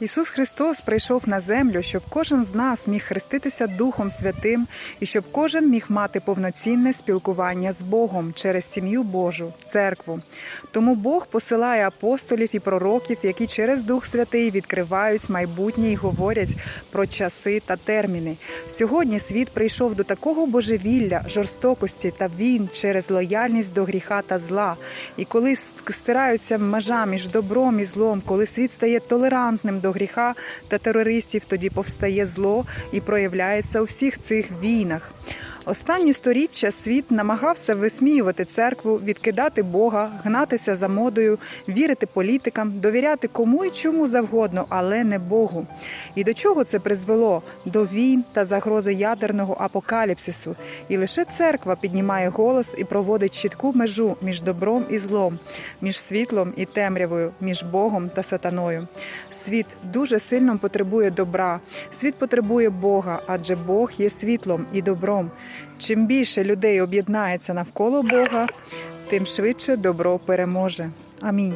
Ісус Христос прийшов на землю, щоб кожен з нас міг хреститися Духом Святим і щоб кожен міг мати повноцінне спілкування з Богом через сім'ю Божу, церкву. Тому Бог посилає апостолів і пророків, які через Дух Святий відкривають майбутнє і говорять про часи та терміни. Сьогодні світ прийшов до такого божевілля, жорстокості та війн через лояльність до гріха та зла. І коли стираються межа між добром і злом, коли світ стає толерантним до гріха та терористів, тоді повстає зло і проявляється у всіх цих війнах. Останні сторіччя світ намагався висміювати церкву, відкидати Бога, гнатися за модою, вірити політикам, довіряти кому і чому завгодно, але не Богу. І до чого це призвело? До війн та загрози ядерного апокаліпсису. І лише церква піднімає голос і проводить чітку межу між добром і злом, між світлом і темрявою, між Богом та сатаною. Світ дуже сильно потребує добра. Світ потребує Бога, адже Бог є світлом і добром. Чим більше людей об'єднається навколо Бога, тим швидше добро переможе. Амінь.